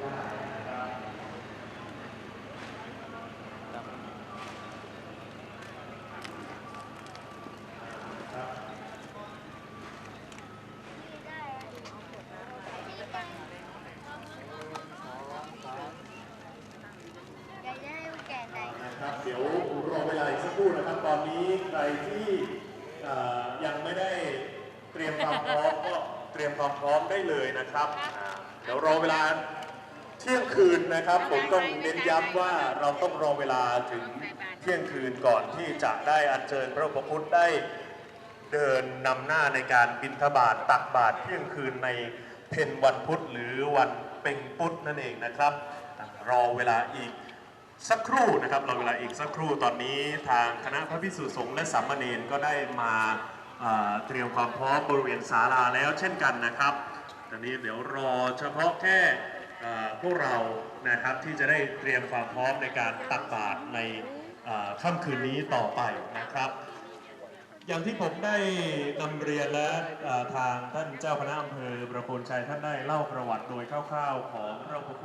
นะครับเดี๋ยวรอเวลาอีกสักครู่นะครับ ตอนนี้ใครที่ยังไม่ได้เตรียมความพร้อมก็เตรียมความพร้อมได้เลยนะครับ เดี๋ยวรอเวลา เที่ยงคืนนะครับ ผมต้องเน้นย้ำว่าเราต้องรอเวลาถึงเที่ยงคืนก่อนที่จะได้อัญเชิญพระอุปคุตได้เดินนำหน้าในการบิณฑบาตตักบาตรเที่ยงคืนในเพนวันพุธหรือวันเป็งพุธนั่นเองนะครับ รอเวลาอีกสักครู่นะครับราเวลาอีกสักครู่ตอนนี้ทางคณะพระพิสุสงฆ์และสามเณรก็ได้มาเตรียมความพร้อมบริเวณศาลาแล้วเช่นกันนะครับตอนนี้เดี๋ยวรอเฉพาะแค่ พวกเรานะครับที่จะได้เตรียมความพร้อมในการตักบาตรในค่ำคืนนี้ต่อไปนะครับ อย่างที่ผมได้นำเรียนและเอ่อทางท่านเจ้าคณะอำเภอประโคนชัยท่านได้เล่าประวัติโดยคร่าวๆของพระพุทธ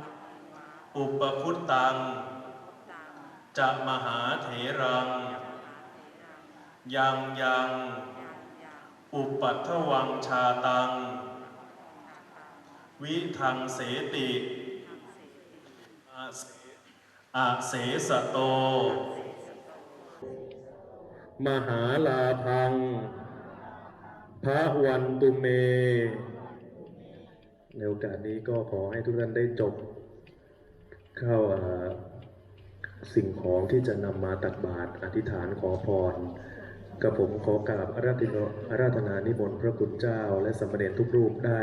อุปคุตตังจะมหาเถรัง ยังยัง อุปัทวังชาตัง วิทังเสติอาเสสโต มหาลาพัง พระวันตุเม ในโอกาสนี้ก็ขอให้ทุกท่านได้จบ เข้าสิ่งของที่จะนำมาตักบาตรอธิษฐานขอพรกับผมขอกราบอาราธนาอาราธนานิมนต์พระคุณเจ้าและสมเณรทุกรูปได้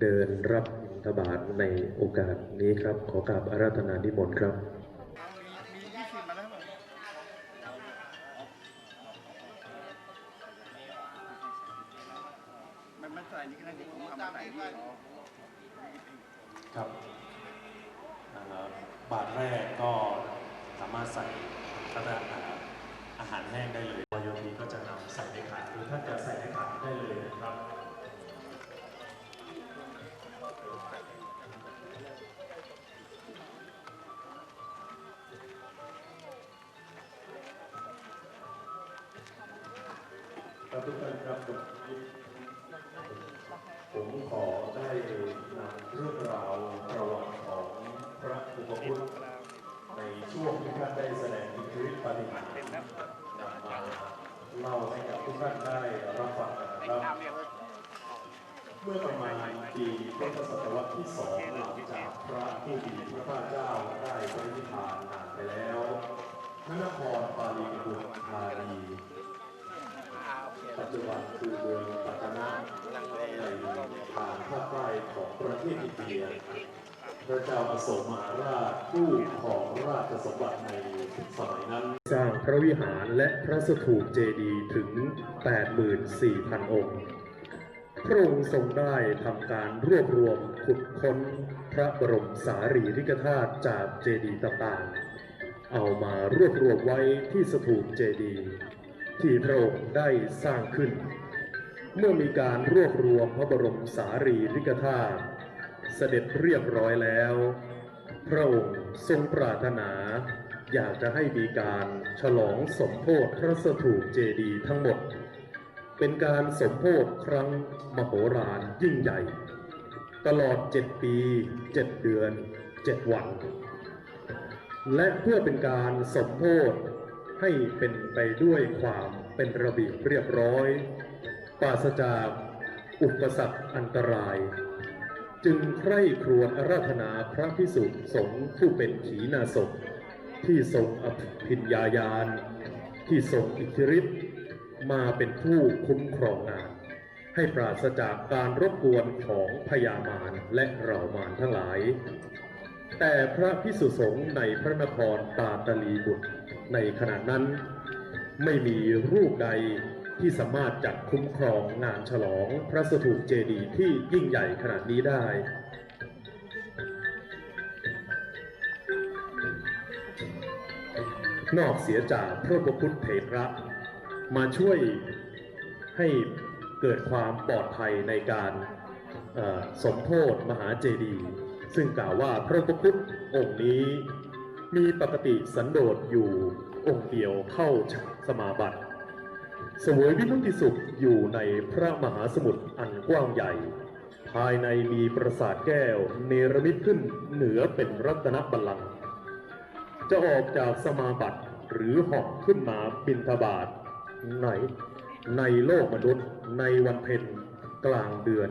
เดินรับบิณฑบาตในโอกาสนี้ครับ ขอกราบอาราธนานิมนต์ครับ ครับทุกท่านครับผมขอได้นำเรื่องราวประวัติของพระอุปคุตในช่วงที่ท่านได้แสดงอิทธิฤทธิปาฏิหาริย์นำมาเล่าให้กับทุกท่านได้รับฟังกันนะครับเมื่อประมาณปีพุทธศตวรรษที่สองหลังจากพระผู้มีพระภาคเจ้าได้ปรินิพพานนานไปแล้วพระนครปาลีบุตรธานี ปัจจุบันคือเมืองปัตตนะในทางภาคใต้ของประเทศอินเดีย พระเจ้าอโศกมหาราชผู้ของราชสมบัติในสมัยนั้น สร้างพระวิหารและพระสถูปเจดีย์ถึง 84,000 องค์พระองค์ทรงได้ทำการรวบรวมขุดค้นพระบรมสารีริกธาตุจากเจดีย์ต่างๆ เอามารวบรวมไว้ที่สถูปเจดีย์ ที่พระองค์ได้สร้างขึ้น เมื่อมีการรวบรวมพระบรมสารีริกธาตุเสด็จเรียบร้อยแล้ว พระองค์ทรงปรารถนา อยากจะให้มีการฉลองสมโภชพระสถูปเจดีย์ทั้งหมด เป็นการสมโภชครั้งมโหฬารยิ่งใหญ่ ตลอดเจ็ดปีเจ็ดเดือนเจ็ดวัน และเพื่อเป็นการสมโภช ให้เป็นไปด้วยความเป็นระเบียบเรียบร้อย ปราศจากอุปสรรคอันตราย จึงใคร่ครวญอาราธนาพระพิสุสงฆ์ผู้เป็นขีณาสพที่ทรงอภิญญาญาณ ที่ทรงอิทธิฤทธิ์มาเป็นผู้คุ้มครองงาน ให้ปราศจากการรบกวนของพญามารและเหล่ามารทั้งหลาย แต่พระพิสุสงฆ์ในพระนครตาตลีบุตร ในขณะนั้น ไม่มีรูปใดที่สามารถจัดคุ้มครองงานฉลองพระสถูปเจดีย์ที่ยิ่งใหญ่ขนาดนี้ได้ นอกเสียจากพระพุทธเถระมาช่วยให้เกิดความปลอดภัยในการสมโพธมหาเจดีย์ซึ่งกล่าวว่าพระพุทธองค์นี้ มีปกติสันโดษอยู่องค์เดียวเข้าสมาบัติสวยวิมุตติสุขอยู่ในพระมหาสมุทรอันกว้างใหญ่ ภายในมีปราสาทแก้วเนรมิตขึ้นเหนือเป็นรัตนบัลลังก์จะออกจากสมาบัติหรือหอกขึ้นมาบินทบาทไหน ในโลกมนุษย์ในวันเพ็ญกลางเดือน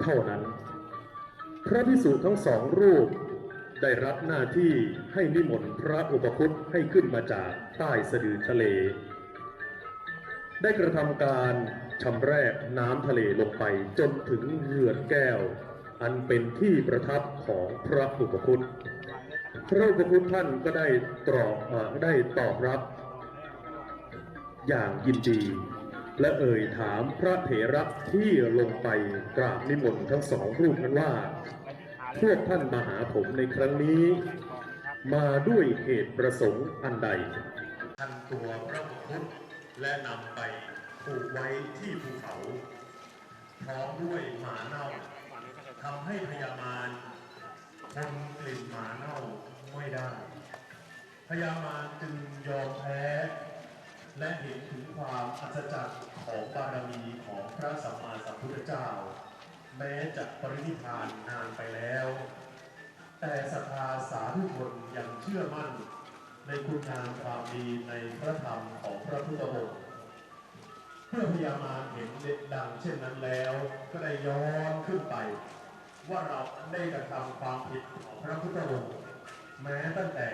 เท่านั้น พระพิสุทั้งสองรูป ได้รับหน้าที่ให้นิมนต์พระอุปคุตให้ขึ้นมาจากใต้สะดือทะเล ได้กระทำการชำแรกน้ำทะเลลงไปจนถึงเรือนแก้ว อันเป็นที่ประทับของพระอุปคุตพระอุปคุตท่านก็ได้ตอบได้ตอบรับ อย่างยินดี และเอ่ยถามพระเถระที่ลงไปกราบนิมนต์ทั้งสองรูปนั้นว่า พวกท่านมาหาผมในครั้งนี้ มาด้วยเหตุประสงค์อันใดท่านตัวพระพุทธและนำไปผูกไว้ที่ภูเขา พร้อมด้วยหมาเน่าทำให้พญามารทนกลิ่นหมาเน่าไม่ได้พญามารจึงยอมแพ้ และเห็นถึงความอัศจรรย์ของบารมีของพระสัมมาสัมพุทธเจ้า แม้จะปรินิพานนานไปแล้ว แต่ศรัทธาสาธุชนยังเชื่อมั่น ในคุณงามความดีในพระธรรมของพระพุทธองค์เพื่อพยามารเห็นเด็ดดังเช่นนั้นแล้ว ก็ได้ย้อนขึ้นไป ว่าเราได้กระทำความผิดของพระพุทธองค์แม้ตั้งแต่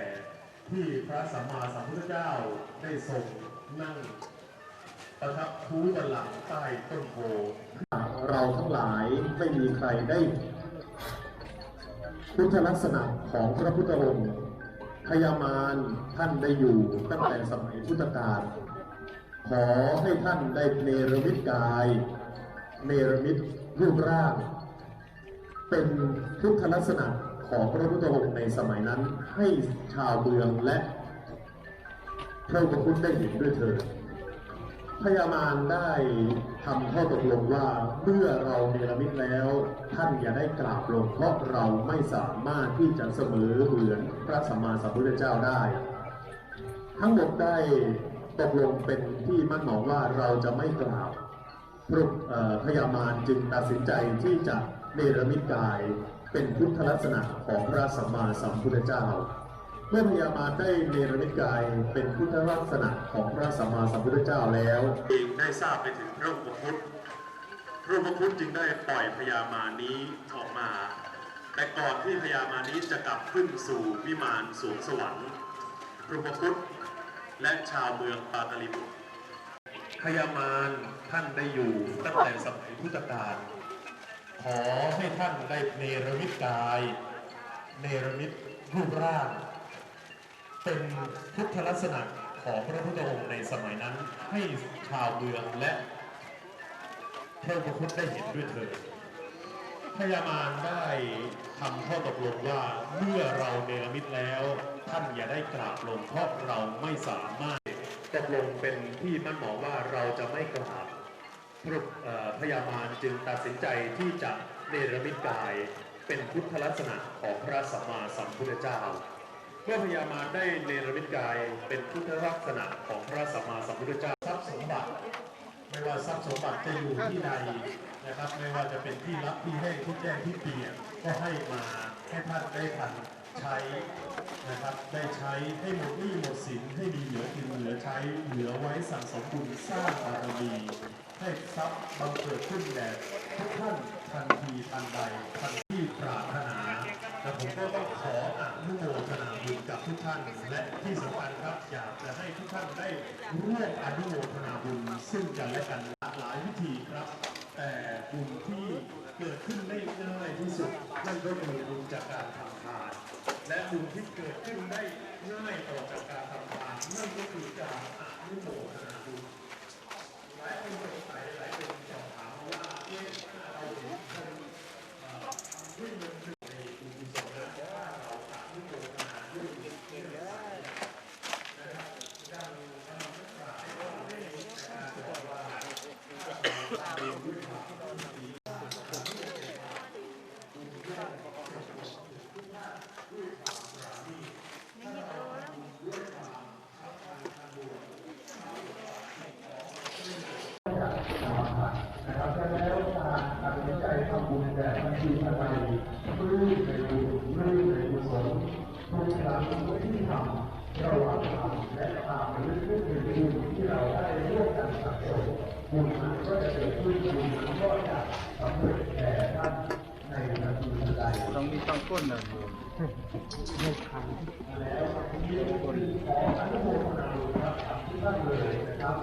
ที่พระสัมมาสัมพุทธเจ้าได้ทรงนั่งประทับทูบัลลังก์ใต้ต้นโพ เราทั้งหลายไม่มีใครได้พุทธลักษณะของพระพุทธองค์พยามารท่านได้อยู่ตั้งแต่สมัยพุทธกาลขอให้ท่านได้เนรมิตกาย เนรมิตรูปร่าง เป็นพุทธลักษณะของพระพุทธองค์ในสมัยนั้นให้ชาวเมืองและพระอุปคุตได้เห็นด้วยเถิดพญามารได้ ทำข้อตกลงว่าเมื่อเราเนรมิตแล้ว ท่านอย่าได้กราบลงเพราะเราไม่สามารถที่จะเสมอเหมือนพระสัมมาสัมพุทธเจ้าได้ ทั้งหมดได้ตกลงเป็นที่มั่นหมายว่าเราจะไม่กราบพระพญามารจึงตัดสินใจที่จะเนรมิตกายเป็นพุทธลักษณะของพระสัมมาสัมพุทธเจ้า เมื่อพญามาได้เนรมิตกายเป็นพุทธลักษณะของพระสัมมาสัมพุทธเจ้าแล้วเองได้ทราบไปถึงพระอุปคุตพระอุปคุตจึงได้ปล่อยพญามานี้ออกมา แต่ก่อนที่พญามานี้จะกลับขึ้นสู่วิมานสวงสวรรค์พระอุปคุตและชาวเมืองปาตลิบุตรพญามารท่านได้อยู่ตั้งแต่สมัยพุทธกาลขอให้ท่านได้เนรมิตกาย เนรมิตรูปร่าง เป็นพุทธลักษณะของพระพุทธองค์ในสมัยนั้นให้ชาวเมืองและพระอุปคุตได้เห็นด้วยเถิดพญามารได้ทำข้อตกลงว่าเมื่อเราเนรมิตแล้ว ท่านอย่าได้กราบลงเพราะเราไม่สามารถตกลงเป็นที่มั่นหมายว่าเราจะไม่กราบพระเอ่อพญามารจึงตัดสินใจที่จะเนรมิตกายเป็นพุทธลักษณะของพระสัมมาสัมพุทธเจ้า เมื่อพญามารได้เนรมิตกายเป็นพุทธลักษณะของพระสัมมาสัมพุทธเจ้าทรัพย์สมบัติ ไม่ว่าทรัพย์สมบัติจะอยู่ที่ใดนะครับ ไม่ว่าจะเป็นที่รับที่แห้งที่แจ้งที่เปียกก็ให้มาให้ท่านได้ทันใช้นะครับได้ใช้ให้หมดหนี้หมดสินให้มีเหลือกินเหลือใช้เหลือไว้สั่งสมบุญสร้างบารมีให้ทรัพย์บังเกิดขึ้นแด่ทุกท่านทันทีทันใดทัน ผมก็ต้องขออนุโมทนาบุญกับทุกท่าน และที่สำคัญครับอยากจะให้ทุกท่านได้ร่วมอนุโมทนาบุญซึ่งกันและกันหลากหลายวิธีครับ แต่บุญที่เกิดขึ้นได้ง่ายที่สุดนั่นก็คือบุญจากการทำทาน และบุญที่เกิดขึ้นได้ง่ายต่อจากการทำทานนั่นก็คือการอนุโมทนาบุญหลายคนสงสัยหลายคนสอบถามว่าเอ๊ะถ้าเราเห็นคนเอ่อวิ่งเงินถึงในบุญกุศลนะว่าเราอนุโมทนาด้วยบุญที่เราใส่นะครับดังคำนักปราชญ์ว่าให้นะครับบอกว่าเราทำบุญด้วยความดี นะครับฉะนั้นแล้วการตัดสินใจทำบุญแบบบัญชีทนายรื่นในบุญรื่นในกุศลทุกครั้งที่ทำระหว่างทำและตามลึกลึกในบุญที่เราได้ร่วมกันสะสมบุญนั้นก็จะเกิดขึ้นบุญนั้นก็จะสำเร็จแก่ท่านในนาทีทันใด ต้องมีต้องก้นหนึ่ง แล้วที่คนขออนุโมทนาบุญครับกับทุกท่านเลยนะครับ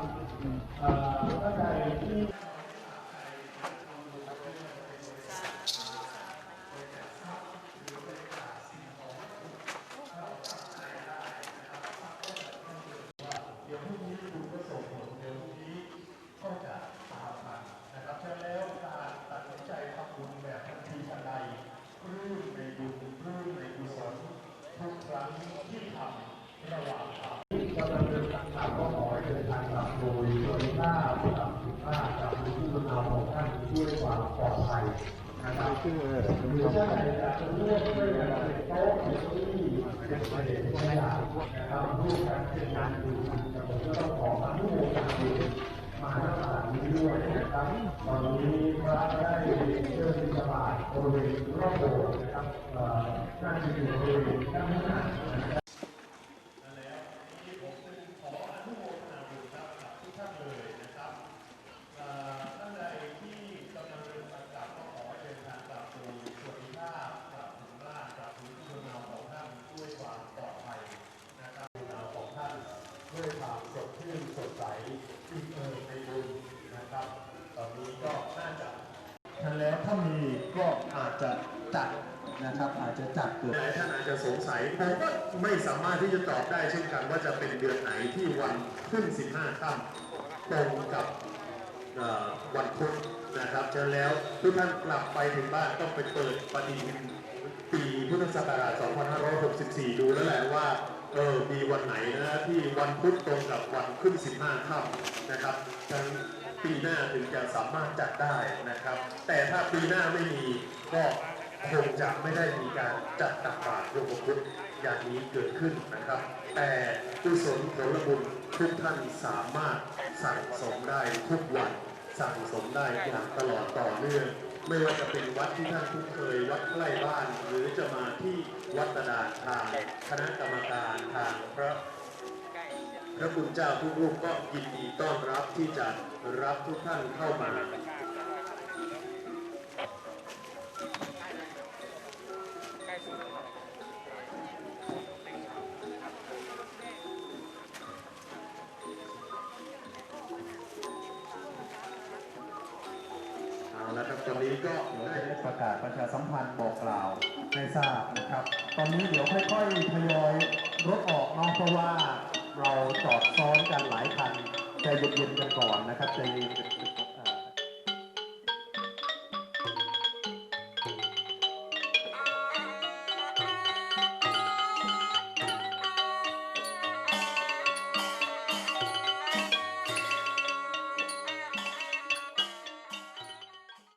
เอ่อท่านใดที่ เดี๋ยวพรุ่งนี้คุณก็ส่งผลเดี๋ยวพรุ่งนี้ก็จะตามมานะครับฉะนั้นแล้วการตัดสินใจทำบุญแบบทันทีทันใดรื่นในบุญรื่นในกุศลทุกครั้งที่ทำระหว่างทำที่กำลังเดินทางกลับก็ขอให้เดินทางกลับโดยสวัสดิภาพกับสุขภาพกับผู้ที่คุณเอาของท่านด้วยความปลอดภัย นะครับหรือถ้าใครอยากจะร่มด้วยกันเป็นโต๊ะเป็นเก้าอี้เป็นประเด็นตัวอย่านะครับร่วมกันเป็นงา อาจจะจัดนะครับอาจจะจัดเกิดหลายท่านอาจจะสงสัยผมก็ไม่สามารถที่จะตอบได้เช่นกันว่าจะเป็นเดือนไหนที่วันขึ้น 15ค่ำตรงกับวันพุธนะครับฉะนั้นแล้วทุกท่านกลับไปถึงบ้านต้องไปเปิดปฏิทินปีพุทธศักราช 2564 ดูแล้วแหละว่าเออมีวันไหนนะที่วันพุธตรงกับวันขึ้น 15ค่ำนะครับฉะนั้นปีหน้าถึงจะสามารถจัดได้นะครับ แต่ถ้าปีหน้าไม่มี ก็คงจะไม่ได้มีการจัดตักบาตรโยมพุทธอย่างนี้เกิดขึ้นนะครับ แต่กุศลผลบุญทุกท่านสามารถสั่งสมได้ทุกวันสั่งสมได้อย่างตลอดต่อเนื่องไม่ว่าจะเป็นวัดที่ท่านคุ้นเคยวัดใกล้บ้าน หรือจะมาที่วัดตดาทางคณะกรรมการทางพระพระคุณเจ้าทุกรูปก็ยินดีต้อนรับที่จะรับทุกท่านเข้ามาเอา นี้เดี๋ยวค่อยๆทยอยรถออกเนาะเพราะว่าเราจอดซ้อนกันหลายคันใจเย็นๆกันก่อนนะครับใจเย็นกัน